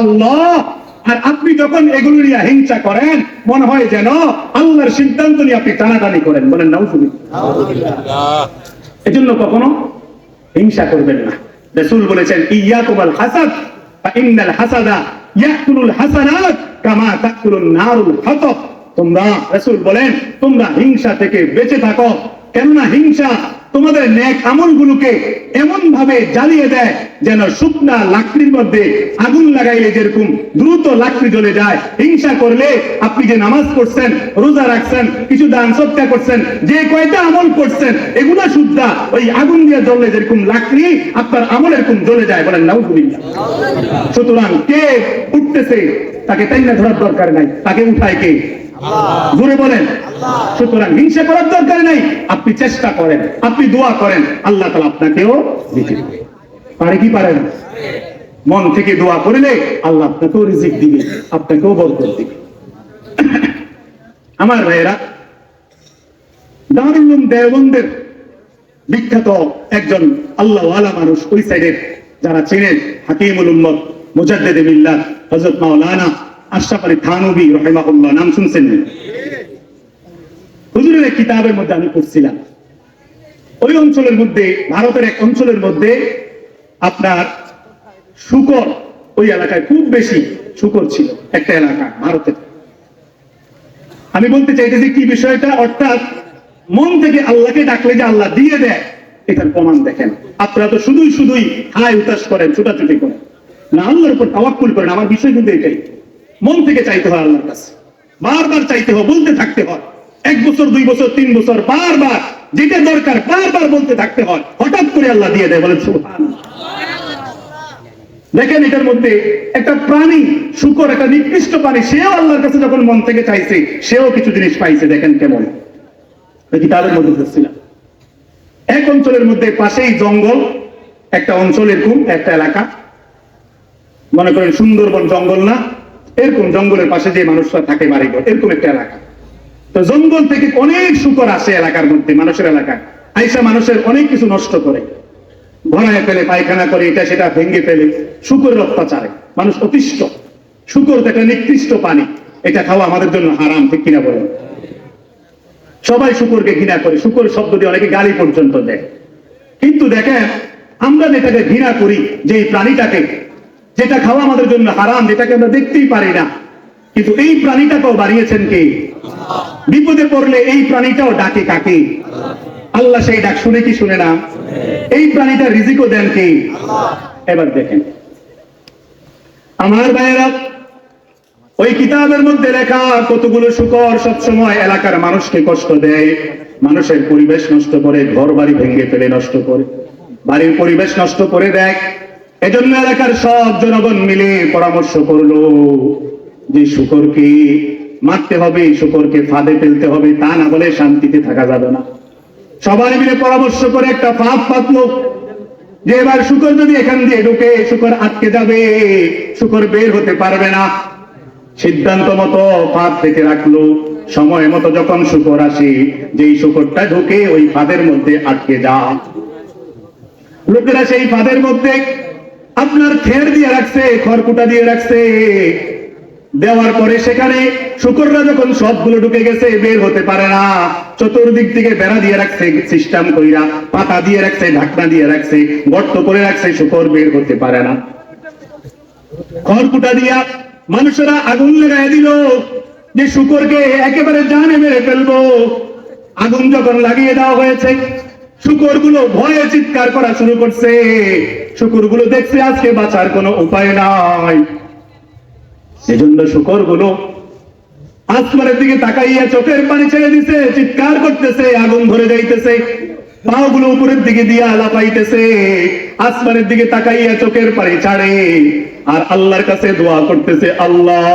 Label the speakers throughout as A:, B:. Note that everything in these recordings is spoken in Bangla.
A: আল্লাহ আর আপনি যখন এগুলো নিয়ে হিংসা করেন মনে হয় যেন আল্লাহর সিদ্ধান্ত নিয়ে আপনি টানাটানি করেন। বলেন না এজন্য কখনো হিংসা করবেন না। রাসূল বলেছেন ইয়াকুমাল হাসাদ ইন্নাল হাসাদা ইয়াকুলুল হাসানাত কামা তাকুলুন নারুল হাতাব তোমরা রাসূল বলেন তোমরা হিংসা থেকে বেঁচে থাকো। কেননা হিংসা তোমাদের নেক আমলগুলোকে এমন ভাবে জ্বালিয়ে দেয় যেন শুকনা লাকড়ির মধ্যে আগুন লাগাইলে যেরকম দ্রুত লাকড়ি জ্বলে যায়। হিংসা করলে আপনি যে নামাজ পড়ছেন, রোজা রাখছেন, কিছু দান সত্যা করছেন, যে কয়টা আমল করছেন, এগুলো শুদ্ধা ওই আগুন দিয়ে জ্বললে যেরকম লাকড়ি আপনার আমল এরকম জ্বলে যায় বলেন নাউজুবিল্লাহ। সুতরাং কে উঠতেছে তাকে তাইনা ধরার দরকার নাই, তাকে উঠায় কে? জোরে বলেন সুতরাং হিংসা করার দরকার নাই। আপনি চেষ্টা করেন আপনি দোয়া করেন আল্লাহ তালা আপনাকেও দিতে পারে। কি মন থেকে দোয়া করলে আল্লাহ আপনাকেও রিজিক দিবে আপনাকেও বরকত দিবে। আমার ভাইয়েরা দারুল দেওবন্দের বিখ্যাত একজন আল্লাহ আলা মানুষ ওই সাইডের যারা চেনেন হাকিমুল উম্মত মুজাদ্দেদে মিল্লাত হযরত মাওলানা থানবী রাহিমাহুল্লাহ, নাম শুনছেন হুজুরের কিতাবের মধ্যে আমি পড়ছিলাম। ওই অঞ্চলের মধ্যে, ভারতের এক অঞ্চলের মধ্যে আপনার শুকর ওই এলাকায় খুব বেশি শুকর ছিল, একটা এলাকা ভারতের আমি বলতে চাইতেছি কি বিষয়টা? অর্থাৎ মন থেকে আল্লাহকে ডাকলে যে আল্লাহ দিয়ে দেয়, এটার প্রমাণ দেখেন। আপনারা তো শুধুই শুধুই হাই উতাস করেন, ছুটাছুটি করেন। না, আল্লাহর উপর তাওয়াক্কুল করেন, আমার বিষয় কিন্তু এটাই। মন থেকে চাইতে হয় আল্লাহর কাছে। বারবার চাইতে হয়, বলতে থাকতে হয়। এক বছর, দুই বছর, তিন বছর, বারবার যেটা দরকার বারবার বলতে থাকতে হয়। হঠাৎ করে আল্লাহ দিয়ে দেয়, বলেন দেখেন, এটার মধ্যে একটা প্রাণী, শুকর, একটা নিকৃষ্ট প্রাণী, সেও আল্লাহর কাছে যখন মন থেকে চাইছে, সেও কিছু জিনিস পাইছে, দেখেন কেমন। কিতাবের মধ্যে দেখছিলাম এক অঞ্চলের মধ্যে পাশেই জঙ্গল, একটা অঞ্চল এরকম একটা এলাকা। মনে করেন সুন্দরবন জঙ্গল না? এরকম জঙ্গলের পাশে যে মানুষরা থাকে বাড়িঘর, এরকম একটা এলাকা। তো জঙ্গল থেকে অনেক শুকর আসে এলাকার মধ্যে, মানুষের এলাকায়। আইসা মানুষের অনেক কিছু নষ্ট করে। ভরায় ফেলে, পায়খানা করে, এটা সেটা ভেঙে ফেলে শুকরের অত্যাচারে মানুষ অতিষ্ঠ। শুকর তো একটা নিকৃষ্ট পানি। এটা খাওয়া আমাদের জন্য হারাম, ঠিক কিনা বলেন? সবাই শুকরকে ঘৃণা করে। শুকর শব্দ দিয়ে অনেকে গালি পর্যন্ত দেয়। কিন্তু দেখেন, আমরা যেটাকে ঘৃণা করি যে এই প্রাণীটাকে যেটা খাওয়া আমাদের জন্য হারাম, যেটাকে আমরা দেখতেই পারি না। কিন্তু এই প্রাণীটাকেও বাড়িয়েছেন কে? বিপদে পড়লে এই প্রাণীটাও ডাকে কাকে? আল্লাহ সেই ডাক শুনে কি শুনে না? এই প্রাণীটা রিজিকও দেন কে? এবার দেখেন। আমার ভাইয়েরা, ওই কিতাবের মধ্যে লেখা, কতগুলো শুকর সবসময় এলাকার মানুষকে কষ্ট দেয়। মানুষের পরিবেশ নষ্ট করে ঘর বাড়ি ভেঙে ফেলে নষ্ট করে। বাড়ির পরিবেশ নষ্ট করে দেয়। এজন্য এলাকার সব জনগণ মিলে পরামর্শ করল যে শুকরকে মারতে হবে, শুকরকে ফাঁদে ফেলতে হবে, তা না বলে শান্তিতে থাকা যাবে না। সবাই মিলে পরামর্শ করে একটা ফাঁদ পাতলো যে এবার শুকর যদি এখান দিয়ে ঢুকে, শুকর আটকে যাবে, শুকর বের হতে পারবে না। সিদ্ধান্ত মতো ফাঁদ থেকে রাখল। সময় মতো যখন শুকর আসে, যেই শুকরটা ঢুকে ওই ফাঁদের মধ্যে আটকে যা লোকেরা সেই ফাঁদের মধ্যে আপনার খের দিয়ে রাখছে, খড়কুটা দিয়ে রাখছে। দেওয়ার পরে সেখানে শুকররা যখন সবগুলো ঢুকে গেছে, বের হতে পারে না। চতুর্দিক থেকে বেড়া দিয়ে রাখছে, সিস্টেম কইরা, পাতা দিয়ে রাখছে, ঢাকনা দিয়ে রাখছে, গর্ত করে রাখছে, শুকর বের হতে পারে না। খড়কুটা দিয়া মানুষেরা আগুন লাগাই দিল যে শুকরকে একেবারে জানে মেরে ফেলব। আগুন যখন লাগিয়ে দেওয়া হয়েছে, শুকরগুলো ভয়ে চিৎকার করা শুরু করছে। শুকরগুলো দেখছে, আজকে বাঁচার কোনো উপায় নাই। সেজন্য শুকরগুলো আসমানের দিকে তাকাইয়া চোখের পানি ছেড়ে দিছে, চিৎকার করতেছে, আগুন ধরে যাইতেছে পাও গুলো উপরের দিকে দিয়া লাপাইতেছে আসমানের দিকে তাকাইয়া চোখের পানি ছাড়ে, আর আল্লাহর কাছে দোয়া করতেছে, আল্লাহ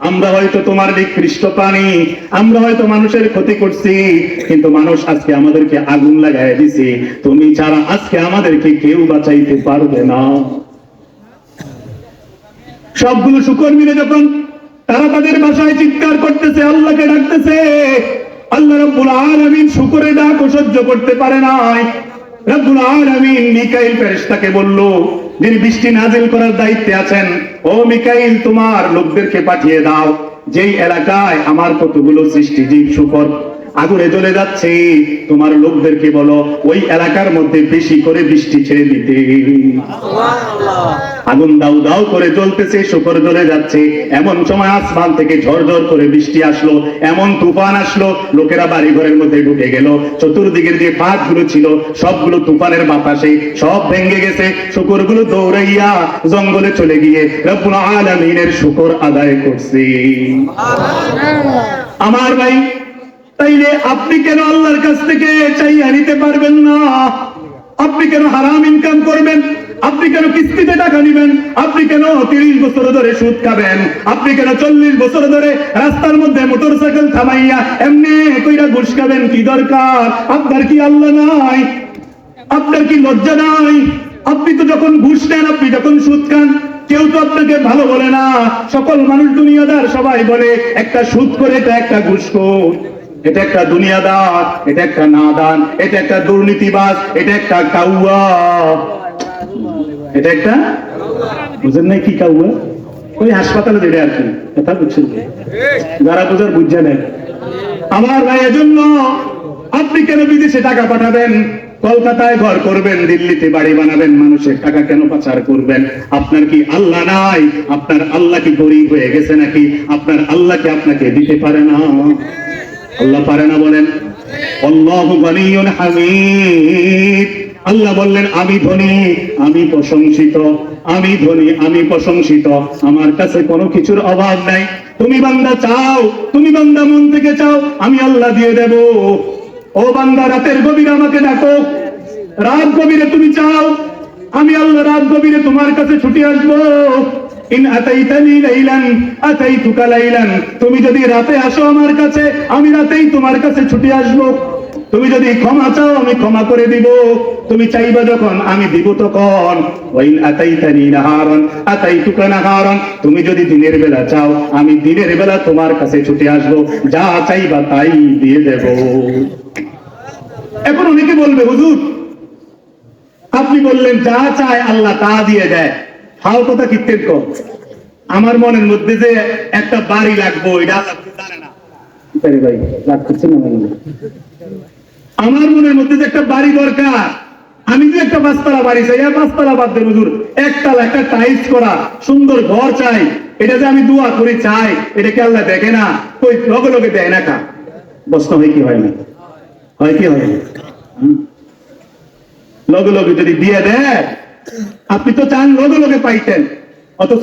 A: আমরা হয়তো তোমার নিকৃষ্ট প্রাণী, আমরা হয়তো মানুষের ক্ষতি করছি, কিন্তু মানুষ আজকে আমাদেরকে আগুন লাগাই দিছে। তুমি ছাড়া আজকে আমাদেরকে কেউ বাঁচাইতে পারবে না। সবগুলো শুকর মিলে যখন তারা তাদের ভাষায় চিৎকার করতেছে, আল্লাহকে ডাকতেছে, আল্লাহ রব্বুল আলামিন শুকরের ডাক সহ্য করতে পারে নাই। রব্বুল আলামিন মিকাইল ফেরেশতাকে বলল যিনি বৃষ্টি নাজিল করার দায়িত্বে আছেন। ও মিকাইল, তোমার লোকদেরকে পাঠিয়ে দাও। যেই এলাকায় আমার কতগুলো সৃষ্টি জীব শুকর আগুনে জ্বলে যাচ্ছে। তোমার লোকদেরকে বলো ওই এলাকার মধ্যে বেশি করে বৃষ্টি ছেড়ে দিতে। আগুন দাউ দাউ করে জ্বলতেছে শুকর জ্বলে যাচ্ছে। এমন সময় আসমান থেকে ঝরঝর করে বৃষ্টি আসলো এমন তুফান আসলো লোকেরা বাড়ি ঘরের মধ্যে ঢুকে গেল। চতুর্দিকের যে ফাঁকগুলো ছিল সবগুলো তুফানের বাতাসে সব ভেঙে গেছে। শুকরগুলো দৌড়াইয়া জঙ্গলে চলে গিয়ে রব্বুল আলামিনের শুকর আদায় করছে। আমার ভাই তাইলে আপনি কেন আল্লাহর কাছ থেকে চাইয়া নিতে পারবেন না? আপনি কেন হারাম ইনকাম করবেন? আপনি কেন কিস্তিতে টাকা নিবেন? আপনি কেন তিরিশ বছর ধরে সুদ খাবেন? আপনি কেন চল্লিশ বছর ধরে রাস্তার মধ্যে মোটর সাইকেল থামাইয়া এমনি কইরা ঘুষ খাবেন? কি দরকার? আপনার কি আল্লাহ নাই? আপনার কি লজ্জা নাই? আপনি তো যখন ঘুষ নেন, আপনি যখন সুদ খান, কেউ তো আপনাকে ভালো বলে না। সকল মানুষ দুনিয়াদার সবাই বলে, একটা সুদ করে এটা একটা ঘুষখোর এটা একটা দুনিয়াদার, এটা একটা নাদান, এটা একটা দুর্নীতিবাজ, এটা একটা কাউয়া এটা একটা? বুঝেন নাই কি কাউয়া ওই হাসপাতালে দেবে আর কি, কথা বুঝছেন যারা বুঝার বুঝছে নেন আমার ভাই এজন্য আপনি কেন বিদেশে টাকা পাঠাবেন? কলকাতায় ঘর করবেন, দিল্লিতে বাড়ি বানাবেন, মানুষের টাকা কেন পাচার করবেন? আপনার কি আল্লাহ নাই? আপনার আল্লাহ কি গরিব হয়ে গেছে নাকি? আপনার আল্লাহ কি আপনাকে দিতে পারে না? আল্লাহ পারে না বলেন? আল্লাহু বললেন, আমি ধনী, আমি প্রশংসিত, আমি ধনী, আমি প্রশংসিত। আমার কাছে কোনো কিছুর অভাব নাই। তুমি বান্দা চাও, তুমি বান্দা মন থেকে চাও, আমি আল্লাহ দিয়ে দেব। ও বান্দা, রাতের গভীরে আমাকে ডাকো। রাত গভীরে তুমি চাও, আমি আল্লাহ রাত গভীরে তোমার কাছে ছুটি আসব। তুমি যদি রাতে আসো আমার কাছে, আমি রাতেই তোমার কাছে ছুটে আসব। তুমি যদি ক্ষমা চাও, আমি ক্ষমা করে দিব। তুমি চাইবা যখন, আমি দিব তখন। ওয়াইন আতাইতানি নাহারন, আতাইতুকা নাহারন। তুমি যদি দিনের বেলা চাও, আমি দিনের বেলা তোমার কাছে ছুটে আসব। যা চাইবা তাই দিয়ে দেব। এখন অনেকে বলবে, হুজুর, আপনি বললেন, যা চায় আল্লাহ তা দিয়ে দেয়। হাও কথা কিত্তেন কম? আমার মনের মধ্যে যে একটা বাড়ি লাগবো এটা জানে না। ভাই রাগ করছেন? আমার মনের মধ্যে যে একটা বাড়ি দরকার আমি যে একটা পাঁচতলা বাড়ি চাই আর পাঁচতলা বাদ দেব হুজুর একতলা একটা টাইলস করা সুন্দর ঘর চাই এটা যে আমি দোয়া করি চাই এটা কি আল্লাহ দেখে না? ওই লগে লগে দেয় না কা? প্রশ্ন হয় কি হয় না? হয় কি হয় না? লগে লগে যদি দিয়ে দেয় আপনি তো চান লগে লোকে পাইতেন অথচ